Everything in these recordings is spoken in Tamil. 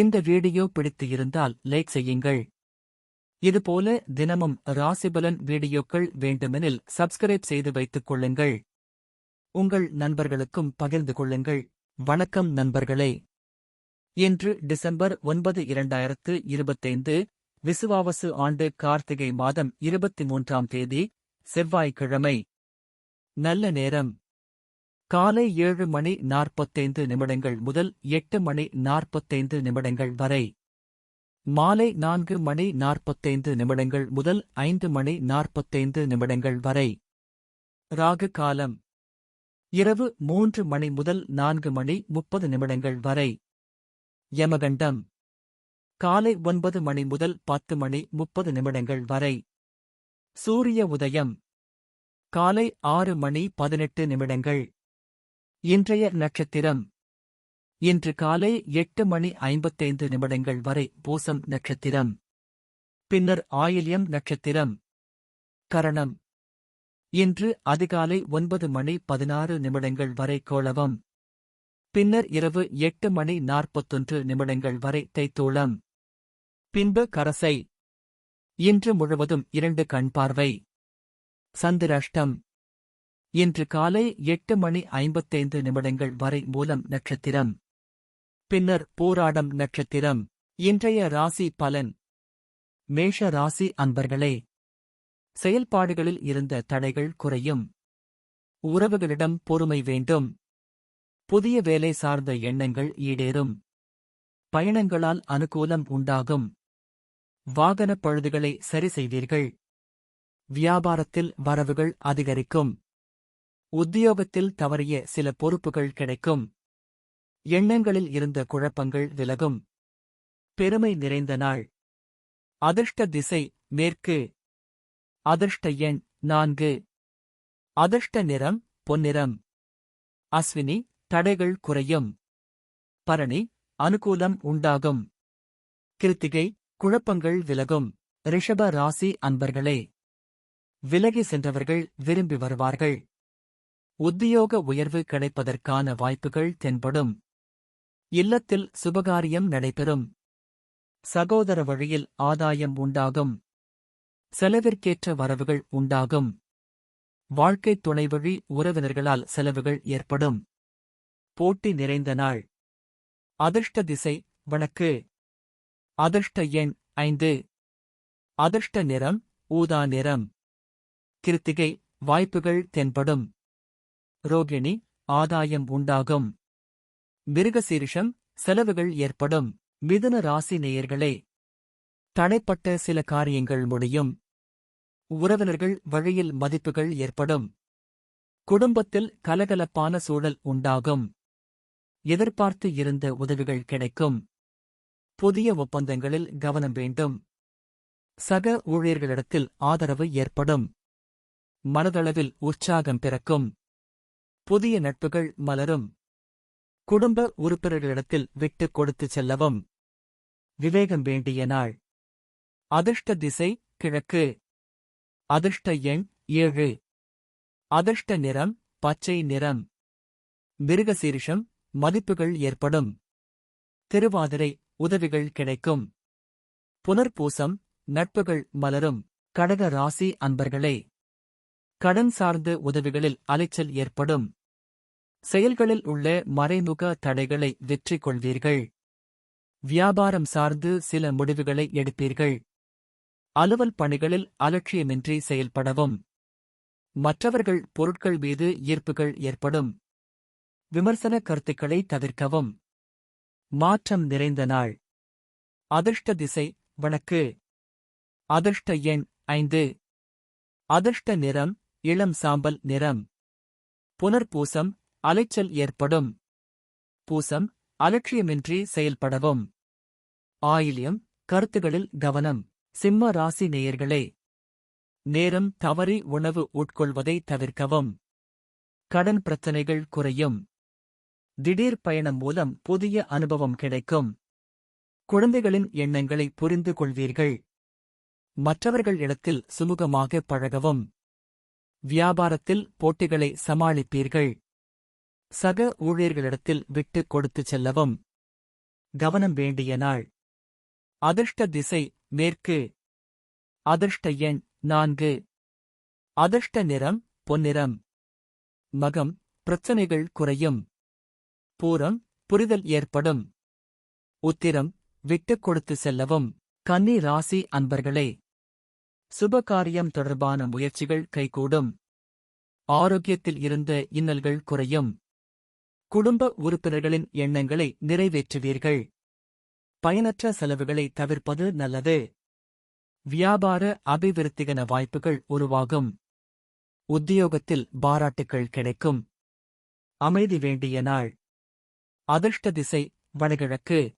இந்த வீடியோ பிடித்து இருந்தால் லைக் செய்யுங்கள். இதுபோல தினமும் ராசிபலன் வீடியோக்கள் வேண்டுமெனில் சப்ஸ்கிரைப் செய்து வைத்துக் கொள்ளுங்கள். உங்கள் நண்பர்களுக்கும் பகிர்ந்து கொள்ளுங்கள். வணக்கம் நண்பர்களே. இன்று டிசம்பர் ஒன்பது இரண்டாயிரத்து இருபத்தைந்து விசுவாவசு ஆண்டு கார்த்திகை மாதம் இருபத்தி மூன்றாம் தேதி செவ்வாய்க்கிழமை. நல்ல நேரம். காலை ஏழு மணி நாற்பத்தைந்து நிமிடங்கள் முதல் எட்டு மணி நாற்பத்தைந்து நிமிடங்கள் வரை. மாலை நான்கு மணி நாற்பத்தைந்து நிமிடங்கள் முதல் ஐந்து மணி நாற்பத்தைந்து நிமிடங்கள் வரை. ராகு காலம். இரவு மூன்று மணி முதல் நான்கு மணி முப்பது நிமிடங்கள் வரை. யமகண்டம். காலை ஒன்பது மணி முதல் பத்து மணி முப்பது நிமிடங்கள் வரை. சூரிய உதயம். காலை ஆறு மணி பதினெட்டு நிமிடங்கள். இன்றைய நட்சத்திரம். இன்று காலை எட்டு மணி ஐம்பத்தைந்து நிமிடங்கள் வரை பூசம் நட்சத்திரம். பின்னர் ஆயில்யம் நட்சத்திரம். கரணம். இன்று அதிகாலை ஒன்பது மணி பதினாறு நிமிடங்கள் வரை கோளவம். பின்னர் இரவு எட்டு மணி நாற்பத்தொன்று நிமிடங்கள் வரை தைத்தூளம். பின்பு கரசை. இன்று முழுவதும் இரண்டு கண் பார்வை சந்திராஷ்டம். இன்று காலை எட்டு மணி ஐம்பத்தைந்து நிமிடங்கள் வரை மூலம் நட்சத்திரம். பின்னர் போராடம் நட்சத்திரம். இன்றைய ராசி பலன். மேஷ ராசி அன்பர்களே செயல்பாடுகளில் இருந்த தடைகள் குறையும். உறவுகளிடம் பொறுமை வேண்டும். புதிய வேலை சார்ந்த எண்ணங்கள் ஈடேறும். பயணங்களால் அனுகூலம் உண்டாகும். வாகனப் பழுதுகளை சரி செய்வீர்கள். வியாபாரத்தில் வரவுகள் அதிகரிக்கும். உத்தியோகத்தில் தவறிய சில பொறுப்புகள் கிடைக்கும். எண்ணங்களில் இருந்த குழப்பங்கள் விலகும். பெருமை நிறைந்த நாள். அதிர்ஷ்ட திசை மேற்கு. அதிர்ஷ்ட எண் நான்கு. அதிர்ஷ்ட நிறம் பொன்னிறம். அஸ்வினி தடைகள் குறையும். பரணி அனுகூலம் உண்டாகும். கிருத்திகை குழப்பங்கள் விலகும். ரிஷப ராசி அன்பர்களே. விலகி சென்றவர்கள் விரும்பி வருவார்கள். உத்தியோக உயர்வு கிடைப்பதற்கான வாய்ப்புகள் தென்படும். இல்லத்தில் சுபகாரியம் நடைபெறும். சகோதர வழியில் ஆதாயம் உண்டாகும். செலவிற்கேற்ற வரவுகள் உண்டாகும். வாழ்க்கைத் துணைவழி உறவினர்களால் செலவுகள் ஏற்படும். போட்டி நிறைந்த நாள். அதிர்ஷ்ட திசை வழக்கு. அதிர்ஷ்ட எண் ஐந்து. அதிர்ஷ்ட நிறம் ஊதா நிறம். கிருத்திகை வாய்ப்புகள் தென்படும். ரோகிணி ஆதாயம் உண்டாகும். மிருகசீரிஷம் செலவுகள் ஏற்படும். மிதுன ராசி நேயர்களே தடைப்பட்ட சில காரியங்கள் முடியும். உறவினர்கள் வழியில் மதிப்புகள் ஏற்படும். குடும்பத்தில் கலகலப்பான சூழல் உண்டாகும். எதிர்பார்த்து இருந்த உதவிகள் கிடைக்கும். புதிய ஒப்பந்தங்களில் கவனம் வேண்டும். சக ஊழியர்களிடத்தில் ஆதரவு ஏற்படும். மனதளவில் உற்சாகம் பிறக்கும். புதிய நட்புகள் மலரும். குடும்ப உறுப்பினர்களிடத்தில் விட்டுக் கொடுத்துச் செல்லவும். விவேகம் வேண்டிய நாள். அதிர்ஷ்ட திசை கிழக்கு. அதிர்ஷ்ட எண் ஏழு. அதிர்ஷ்ட நிறம் பச்சை நிறம். மிருகசீரிஷம் மதிப்புகள் ஏற்படும். திருவாதிரை உதவிகள் கிடைக்கும். புனர்பூசம் நட்புகள் மலரும். கடக ராசி அன்பர்களே. கடன் சார்ந்த உதவிகளில் அலைச்சல் ஏற்படும். செயல்களில் உள்ள மறைமுக தடைகளை வெற்றி கொள்வீர்கள் வியாபாரம் சார்ந்து சில முடிவுகளை எடுப்பீர்கள். அலுவல் பணிகளில் அலட்சியமின்றி செயல்படவும். மற்றவர்கள் பொருட்கள் மீது ஈர்ப்புகள் ஏற்படும். விமர்சன கருத்துக்களை தவிர்க்கவும். மாற்றம் நிறைந்த நாள். அதிர்ஷ்ட திசை வழக்கு. அதிர்ஷ்ட எண் ஐந்து. அதிர்ஷ்ட நிறம் இளம் சாம்பல் நிறம். புனர்பூசம் அலைச்சல் ஏற்படும். பூசம் அலட்சியமின்றி செயல்படவும். ஆயில்யம் கருத்துகளில் கவனம். சிம்ம ராசி நேயர்களே நேரம் தவறி உணவு உட்கொள்வதை தவிர்க்கவும். கடன் பிரச்சனைகள் குறையும். திடீர் பயணம் மூலம் புதிய அனுபவம் கிடைக்கும். குழந்தைகளின் எண்ணங்களை புரிந்து கொள்வீர்கள். மற்றவர்கள் இடத்தில் சுமூகமாக பழகவும். வியாபாரத்தில் போட்டிகளை சமாளிப்பீர்கள். சக ஊழியர்களிடத்தில் விட்டுக் கொடுத்துச் செல்லவும். கவனம் வேண்டிய நாள். அதிர்ஷ்ட திசை மேற்கு. அதிர்ஷ்ட எண் நான்கு. அதிர்ஷ்ட நிறம் பொன்னிறம். மகம் பிரச்சனைகள் குறையும். பூரம் புரிதல் ஏற்படும். உத்திரம் விட்டுக் கொடுத்து செல்லவும். கன்னி ராசி அன்பர்களே. சுபகாரியம் தொடர்பான முயற்சிகள் கைகூடும். ஆரோக்கியத்தில் இருந்த இன்னல்கள் குறையும். குடும்ப உறுப்பினர்களின் எண்ணங்களை நிறைவேற்றுவீர்கள். பயனற்ற செலவுகளை தவிர்ப்பது நல்லது. வியாபார அபிவிருத்திகன வாய்ப்புகள் உருவாகும். உத்தியோகத்தில் பாராட்டுகள் கிடைக்கும். அமைதி வேண்டிய நாள். அதிர்ஷ்ட திசை வடகிழக்கு.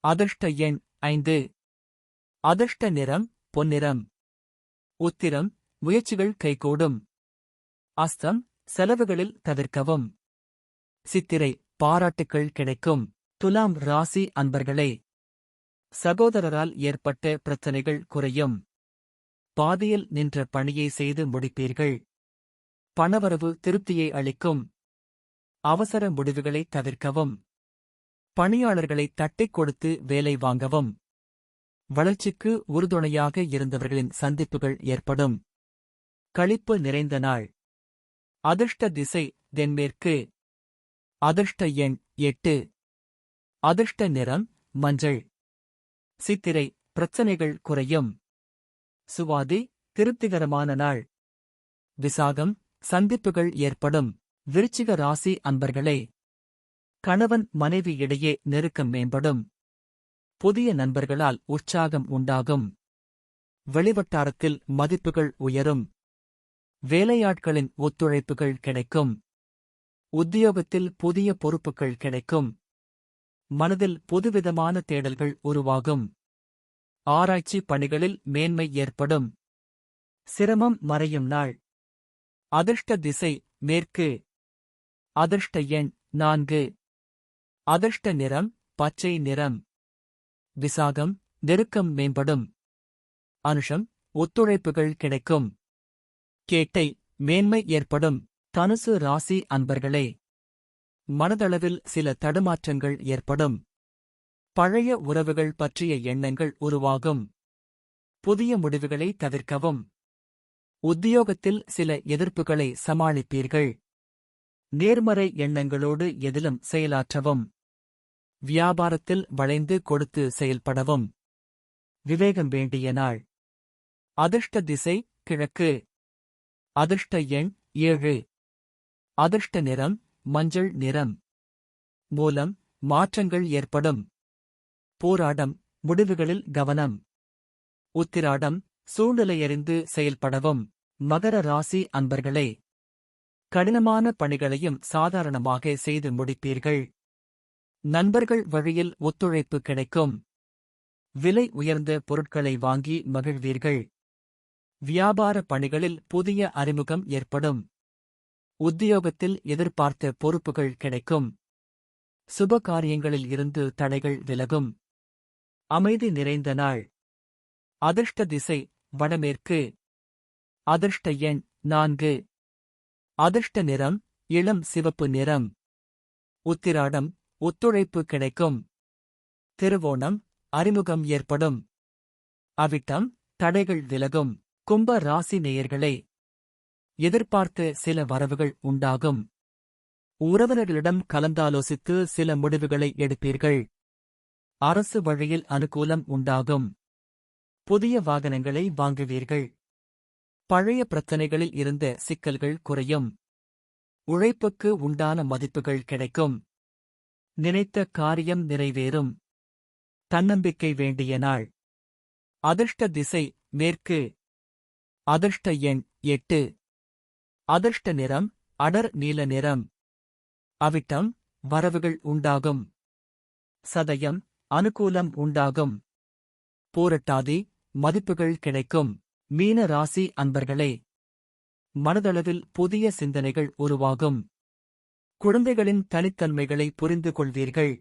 அதிர்ஷ்ட எண் ஐந்து. அதிர்ஷ்ட நிறம் பொன்னிறம். உத்திரம் முயற்சிகள் கைகூடும். அஸ்தம் செலவுகளில் தவிர்க்கவும். சித்திரை பாராட்டுக்கள் கிடைக்கும். துலாம் ராசி அன்பர்களே சகோதரரால் ஏற்பட்ட பிரச்சனைகள் குறையும். பாதியில் நின்ற பணியை செய்து முடிப்பீர்கள். பணவரவு திருப்தியை அளிக்கும். அவசர முடிவுகளை தவிர்க்கவும். பணியாளர்களை தட்டிக் கொடுத்து வேலை வாங்கவும். வளர்ச்சிக்கு உறுதுணையாக இருந்தவர்களின் சந்திப்புகள் ஏற்படும். களிப்பு நிறைந்த நாள். அதிர்ஷ்ட திசை தென்மேற்கு. அதிர்ஷ்ட எண் எட்டு. அதிர்ஷ்ட நிறம் மஞ்சள். சித்திரை பிரச்சனைகள் குறையும். சுவாதி திருப்திகரமான நாள். விசாகம் சந்திப்புகள் ஏற்படும். விருச்சிக ராசி அன்பர்களே. கணவன் மனைவி இடையே நெருக்கம் மேம்படும். புதிய நண்பர்களால் உற்சாகம் உண்டாகும். வெளிவட்டாரத்தில் மதிப்புகள் உயரும். வேலையாட்களின் ஒத்துழைப்புகள் கிடைக்கும். உத்தியோகத்தில் புதிய பொறுப்புகள் கிடைக்கும். மனதில் புதுவிதமான தேடல்கள் உருவாகும். ஆராய்ச்சி பணிகளில் மேன்மை ஏற்படும். சிரமம் மறையும் நாள். அதிர்ஷ்ட திசை மேற்கு. அதிர்ஷ்ட எண் நான்கு. அதிர்ஷ்ட நிறம் பச்சை நிறம். விசாகம் நெருக்கம் மேம்படும். அனுஷம் ஒத்துழைப்புகள் கிடைக்கும். கேட்டை மேன்மை ஏற்படும். தனுசு ராசி அன்பர்களே மனதளவில் சில தடுமாற்றங்கள் ஏற்படும். பழைய உறவுகள் பற்றிய எண்ணங்கள் உருவாகும். புதிய முடிவுகளை தவிர்க்கவும். உத்தியோகத்தில் சில எதிர்ப்புகளை சமாளிப்பீர்கள். நேர்மறை எண்ணங்களோடு எதிலும் செயலாற்றவும். வியாபாரத்தில் வளைந்து கொடுத்து செயல்படவும். விவேகம் வேண்டிய நாள். அதிர்ஷ்ட திசை கிழக்கு. அதிர்ஷ்ட எண் ஏழு. அதிர்ஷ்ட நிறம் மஞ்சள் நிறம். மூலம் மாற்றங்கள் ஏற்படும். போராடம் முடிவுகளில் கவனம். உத்திராடம் சூழ்நிலையறிந்து செயல்படவும். மகர ராசி அன்பர்களே கடினமான பணிகளையும் சாதாரணமாக செய்து முடிப்பீர்கள். நண்பர்கள் வழியில் ஒத்துழைப்பு கிடைக்கும். விலை உயர்ந்த பொருட்களை வாங்கி மகிழ்வீர்கள். வியாபார பணிகளில் புதிய அறிமுகம் ஏற்படும். உத்தியோகத்தில் எதிர்பார்த்த பொறுப்புகள் கிடைக்கும். சுப காரியங்களில் இருந்து தடைகள் விலகும். அமைதி நிறைந்த நாள். அதிர்ஷ்ட திசை வடமேற்கு. அதிர்ஷ்ட எண் நான்கு. அதிர்ஷ்ட நிறம் இளம் சிவப்பு நிறம். உத்திராடம் ஒத்துழைப்பு கிடைக்கும். திருவோணம் அறிமுகம் ஏற்படும். அவிட்டம் தடைகள் விலகும். கும்ப ராசி நேயர்களே. எதிர்பார்த்த சில வரவுகள் உண்டாகும். உறவினர்களிடம் கலந்தாலோசித்து சில முடிவுகளை எடுப்பீர்கள். அரசு வழியில் அனுகூலம் உண்டாகும். புதிய வாகனங்களை வாங்குவீர்கள். பழைய பிரச்சனைகளில் இருந்த சிக்கல்கள் குறையும். உழைப்புக்கு உண்டான மதிப்புகள் கிடைக்கும். நினைத்த காரியம் நிறைவேறும். தன்னம்பிக்கை வேண்டிய நாள். அதிர்ஷ்ட திசை மேற்கு. அதிர்ஷ்ட எண் எட்டு. அதிர்ஷ்ட நிறம் அடர் நீல நிறம். அவிட்டம் வரவுகள் உண்டாகும். சதயம் அனுகூலம் உண்டாகும். பூரட்டாதி மதிப்புகள் கிடைக்கும். மீன ராசி அன்பர்களே மனதளவில் புதிய சிந்தனைகள் உருவாகும். குழந்தைகளின் தனித்தன்மைகளை புரிந்து கொள்வீர்கள்.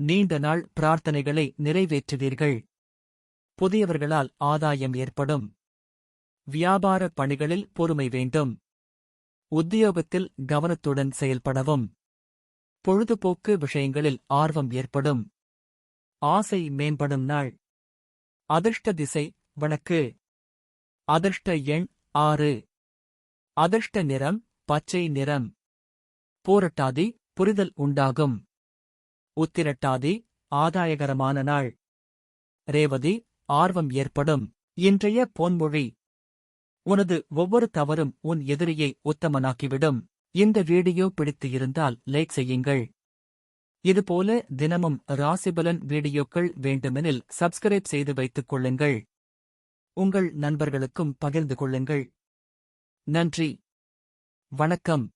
நீண்ட நாள் பிரார்த்தனைகளை நிறைவேற்றுவீர்கள். புதியவர்களால் ஆதாயம் ஏற்படும். வியாபார பணிகளில் பொறுமை வேண்டும். உத்தியோகத்தில் கவனத்துடன் செயல்படவும். பொழுதுபோக்கு விஷயங்களில் ஆர்வம் ஏற்படும். ஆசை மேம்படும் நாள். அதிர்ஷ்ட திசை வழக்கு. அதிர்ஷ்ட எண் ஆறு. அதிர்ஷ்ட நிறம் பச்சை நிறம். போரட்டாதி புரிதல் உண்டாகும். உத்திரட்டாதி ஆதாயகரமான நாள். ரேவதி ஆர்வம் ஏற்படும். இன்றைய பொன்மொழி. உனது ஒவ்வொரு தவறும் உன் எதிரியை உத்தமனாக்கிவிடும். இந்த வீடியோ பிடித்து இருந்தால் லைக் செய்யுங்கள். இதுபோல தினமும் ராசிபலன் வீடியோக்கள் வேண்டுமெனில் சப்ஸ்கிரைப் செய்து வைத்துக் கொள்ளுங்கள். உங்கள் நண்பர்களுக்கும் பகிர்ந்து கொள்ளுங்கள். நன்றி. வணக்கம்.